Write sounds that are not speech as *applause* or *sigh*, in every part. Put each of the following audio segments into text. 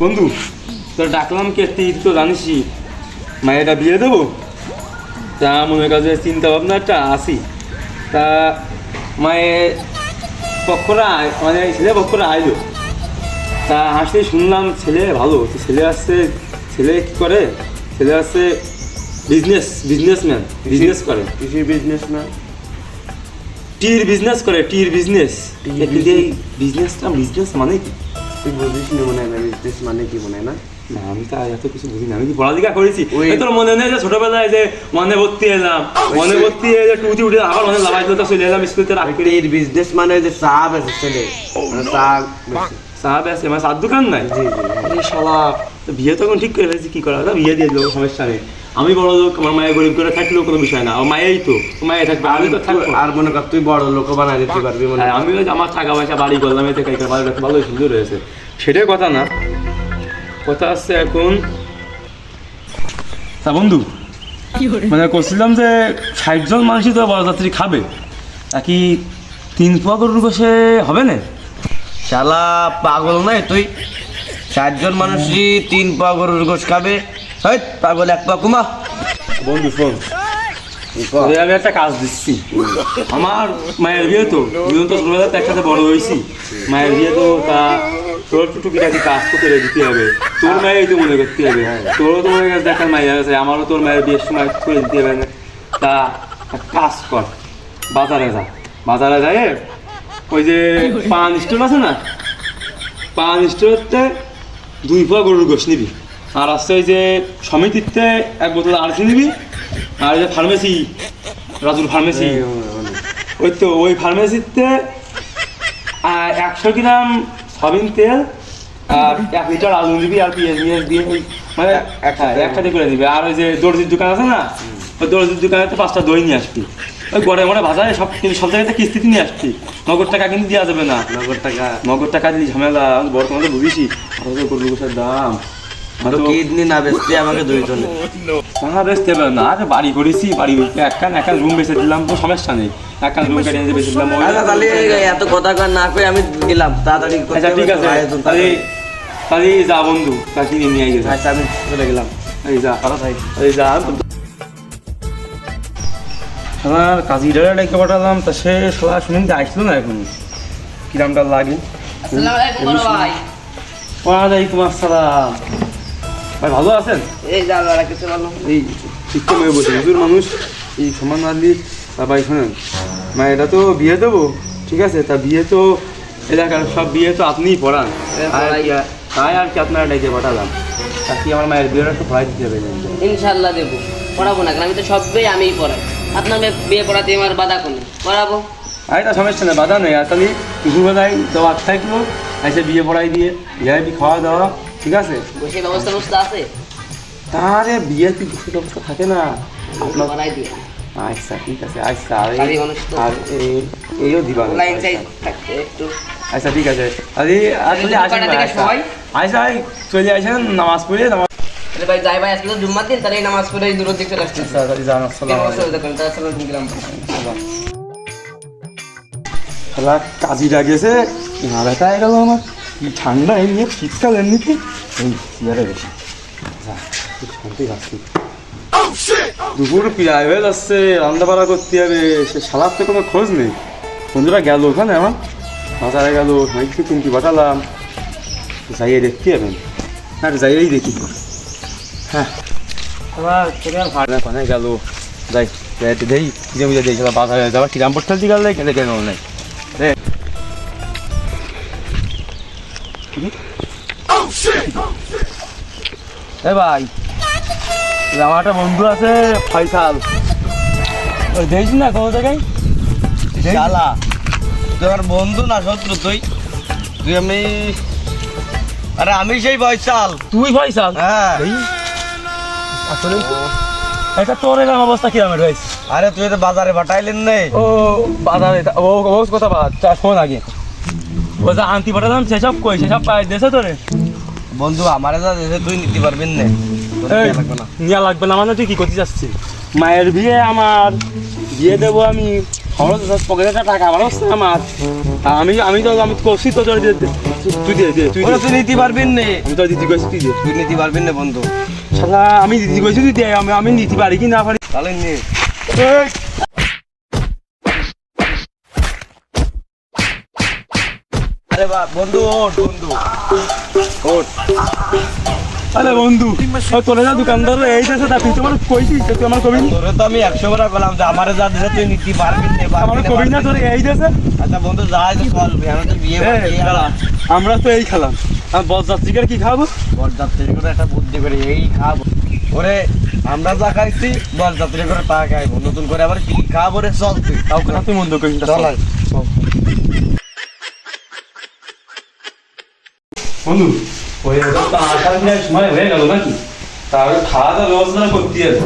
বন্ধু তোর ডাকলাম কে? তুই তো জানিসই। মায়েরা বিয়ে দেবো? তা মনে কাজে চিন্তা ভাবনা একটা আসি। তা মায়ের পক্ষরা মানে ছেলে পক্ষরা আইলো। তা হাসতে শুনলাম ছেলে ভালো তো ছেলে আসছে ছেলে কী করে? ছেলে আসছে বিজনেস বিজনেসম্যান বিজনেস করে। কৃষি বিজনেসম্যান টির বিজনেস করে টির বিজনেস বিজনেসটা বিজনেস মানে কি? তুই বুঝিস নি মনে হয় বিজনেস মানে কি মনে না? না আমি তো এত কিছু বুঝি না। আমি কি পড়ালেখা করেছি? তোর মনে নেই যে ছোটবেলায় যে মনে ভর্তি এলাম মনে ভর্তি এলে যে টুটি উঠে আবার মনে লাভাই তো চলে এলাম স্কুলতে রাখি এর বিজনেস মানে যে চা বেচে ছেলে। মানে চা বেচে। সাহাব আছে আমার সাত দোকান নাই? জি জি। হ্যাঁ। শালা তো বিয়ে তখন ঠিক করে ফেলেছি কি করা বিয়ে দিয়ে দিল সমস্যা নেই। আমি বড় লোক আমার মায়ের গরিব করে থাকলেও কোনো বিষয় না। আমার মায়েই তো মায়ের থাকবে আমি তো থাকব। আর মনে কর তুই বড় লোক বানাই দিতে পারবি মনে হ্যাঁ, আমি আমার টাকা পয়সা বাড়ি করলাম এতে কাইকার বাড়ি রাখতে ভালোই সুন্দর হয়েছে। সেটাই কথা না। কথা আসছে এখন তা বন্ধু মানে করছিলাম যে ষাট জন মানুষই তো বরযাত্রী খাবে। তা কি তিন পোয়া গরুর গোসে হবে না? শালা পাগল নাই তুই। চারজন মানুষই তিন পা গরুর গোশ খাবে। হেই, পাগল এক পা কুমা বন্ধু শোন। তোরে আমি একটা কাজ দিচ্ছি। আমার মায়ের বিয়ে তো দুজন তো ছোটবেলাতে একসাথে বড় হয়েছি। মায়ের বিয়ে তো তা তোর একটু টুকিটাকি কাজ তো করে দিতে হবে। তোর মায়ের তো মনে করতে হবে। তোরও তো মনে কাছে দেখার মায়ের আছে আমারও তোর মায়ের বিয়ের সময় করে দিতে হবে না। তা কাজ কর বাজারে যা। বাজারে যায় ওই যে পান স্টোর আছে না? পান স্টোরতে দুই পা গরুর গোস নিবি। আর আছে ওই যে সমিতিতে এক বোতল আরসি নিবি আর ওই যে ফার্মেসি রাজুর ফার্মেসি ওই তো ওই ফার্মেসিতে একশো গ্রাম সয়াবিন তেল আর এক লিটার আলু দিবি আর পেঁয়াজ মিয়াজ দিয়ে মানে একসাথে। হ্যাঁ, করে দিবি। আর ওই যে দর্জির দোকান আছে না ওই দর্জির দোকানে তো পাঁচটা দই নিয়ে আসবি। ওই গড়ে মনে ভাজায় সব কিন্তু সব জায়গাতে কিস্তিতে নিয়ে আসবি। নগদ টাকা কিন্তু দেওয়া যাবে না। নগদ টাকা। নগদ টাকা দিলি ঝামেলা বর্তমানে বুঝিসই আরও যে গরু গোসার দাম। কিডনি না বেচতে আমাকে দুই জনে *laughs* বেচতে পারে না আরে বাড়ি করেছি বাড়ি একখান একখান রুম বেঁচে দিলাম তো সমস্যা নেই। একখান রুম কেটে নিয়ে বেঁচে দিলাম আচ্ছা তাহলে এত কথা কর না কই আমি গেলাম তাড়াতাড়ি আচ্ছা ঠিক আছে তাহলে তাহলে যা বন্ধু তা কিনে নিয়ে গেছে আচ্ছা আমি চলে গেলাম। এই যা। ভালো থাক। এই যা। আমার কাজী ডারে ডেকে পাঠালাম তা সে সবাই শুনে আসলো না এখন কিরামটা লাগে? আসসালামু আলাইকুম আসসালাম। ভাই ভালো আছেন? এই আল্লাহ কিছু ভালো এই শিক্ষা মেয়ে বলছে হুজুর মানুষ এই সমান তা ভাই শোনেন মা এটা তো বিয়ে দেবো ঠিক আছে? তা বিয়ে তো এলাকার সব বিয়ে তো আপনিই পড়ান। তাই আর কি আপনারা ডেকে পাঠালাম। তা কি আমার মায়ের বিয়েটা একটু পড়াই দিতে হবে ইনশাআল্লাহ দেবো। পড়াবো না আমি তো সবই আমিই পড়াই। আপনার বিয়ে পড়াতে আমার বাধা কোনো পড়াবো। আর এটা সমস্যা নেই বাধা নেই। আর তাহলে দুপুরবেলায় দেওয়া থাকল এসে বিয়ে পড়াই দিয়ে ভিআইপি খাওয়া দাওয়া। ঠিক আছে? বসে ব্যবস্থা ব্যবস্থা আছে? তারে কিছু ব্যবস্থা থাকে না? আপনার বানাই দিয়ে। আচ্ছা ঠিক আছে আচ্ছা আর এইও দিবা লাইন সাইড থাকতে একটু। আচ্ছা ঠিক আছে। আরে আসলে আসেন আচ্ছা। সবাই? আচ্ছা চলে আসেন নামাজ পড়ে নামাজ ভাই যাই ভাই আজকে তো জুম্মার দিন তাহলে এই নামাজ পড়ে এই দূরের দিকে চলে আসছে। তাড়াতাড়ি যান আসসালামু আলাইকুম। দেখুন তার সালাম গেলাম শালা কাজিরা গেছে মাথাটা গেল আমার কি ঠান্ডা এমনি শীতকাল এমনিতে এই চেয়ারে বেশি যা, খুব শান্তি পাচ্ছি দুপুর হয়ে যাচ্ছে রান্না বাড়া করতে হবে সে সালাদ তো কোনো খোঁজ নেই বন্ধুরা গেল ওখানে আমার বাজারে গেল একটু কিনতে পাঠালাম যাইয়ে দেখতে যাবেন আর যাইয়েই দেখি হ্যাঁ আবার ভাড়া কোনে গেল যাই দেই জমি দেখলাম বাজারে যাওয়া কিরামপুর ঠেলতে গেলে কেন কেন নাই এ ভাই আমার একটা বন্ধু আছে ফয়সাল। ওই দেখছিস না কোনো জায়গায়? শালা তুই আমার বন্ধু না শত্রু তুই? তুই আমি আরে আমি সেই বয়সাল তুই ফয়সাল? হ্যাঁ। আসলে এটা তোর এরকম অবস্থা কিরম রয়েছে? আরে তুই তো বাজারে পাঠাইলেন নেই ও বাজারে ও ও কথা বাদ শোন আগে। যা আনতি পাঠালাম সেসব কই? সেসব পাই দেশে তোরে? বন্ধু আমারে যা দেশে তুই নিতে পারবেন না। নিয়া লাগবে না মানে তুই কি করতে যাচ্ছিস? মায়ের বিয়ে আমার। বিয়ে দেবো আমি। তো পকেটে টাকা হচ্ছে আমার। আমি আমি তো আমি করছি তো দে। তুই দিয়ে দে তুই তুই নিতে পারবেন নে। আমি তো দিদি কইছি তুই দে। তুই নিতে পারবেন না বন্ধু। শালা আমি দিদি কইছি তুই দে। আমি আমি নিতে পারি কি না পারি? তাহলে নে। আরে বা বন্ধু ওঠ বন্ধু। ওঠ। আরে বন্ধু তোরা যা দোকানদার এই দেশে তা তুই তোমার কইছি তুই আমার কবি তোরে তো আমি একশো বার বললাম যে আমারে যা তুই নিতে পারবি না আমার কবি না তোর এই দেশে? আচ্ছা বন্ধু তো চল আমি বিয়ে আমরা তো এই খেলাম। যাত্রীকে কি খাব বরযাত্রী করে একটা বুদ্ধি করে এই খাব ওরে আমরা যা খাইছি বরযাত্রী করে তা খাইবো। নতুন করে আবার কি খাব রে চল তুই তাও তুই মন্দ করিস চল বন্ধু আসার সময় হয়ে গেল নাকি? তাহলে খাওয়া দাওয়া ব্যবস্থা করতে হবে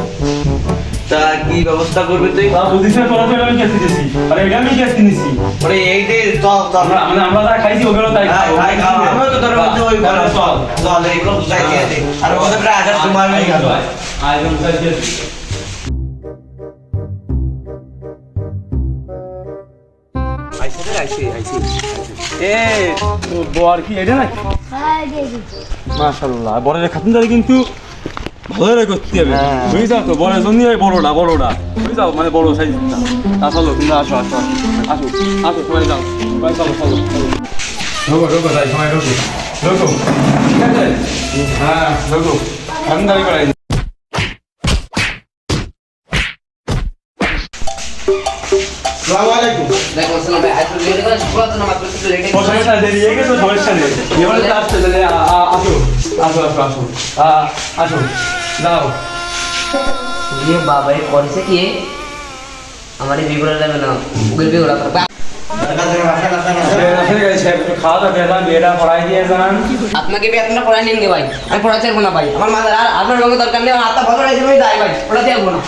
তা কি ব্যবস্থা করবি তুই? তা বুঝিস না তোরা তো এটা আমি দিয়েছি আরে এটা আমি গ্যাস কিনেছি ওরে এই দে চল চল আমরা মানে আমরা যা খাইছি ওগুলো তাই খাই, খাব। খাই, খাও। তো তোর মধ্যে ওই বলে, চল। চল এইগুলো বুঝাই দিয়ে দে। আর ওদের প্রায় আসার সময় গেল। আয়োজন বুঝাই বর কি এটা নাকি মাশাল্লাহ বরের খাতিনদারি কিন্তু ভালো করে করতে হবে। হ্যাঁ। বুঝে যাও তো বরের জন্য বড়টা বড়টা। বুঝে যাও মানে বড় সাইজটা তা চলো তোমরা আসো আসো আসো। আসো সবাই যাও। সবাই চলো চলো ঢোকো ঢোকো যাই সবাই ঢোকো। ঢোকো। ঠিক আছে? হ্যাঁ ঢোকো। খাতিনদারি করাই আসসালামু আলাইকুম দেখো আসসালাম ভাই আজ লেট করে পুরাতন আমার তো একটু লেট ও সমস্যা নেই দেরি হয়ে গেছে সমস্যা নেই এবারে তো আসতে তাহলে আ- আ- আসো আসো আসো আসো আ- আসো যাও ये बाबा ये कौन से किए हमारे बिगड़ लेवे ना उगल बिगड़ा पर খাওয়া দাওয়া পেলাম বিয়েটা পড়াই দিয়ে যান আপনাকে भी আপনারা পড়াই নিন গে ভাই আমি পড়াতে পারবো না ভাই আমার মাথার আর আপনার রঙের দরকার নেই আমার হাতটা ভালো রয়েছে আমি যাই ভাই পড়াতে পারবো না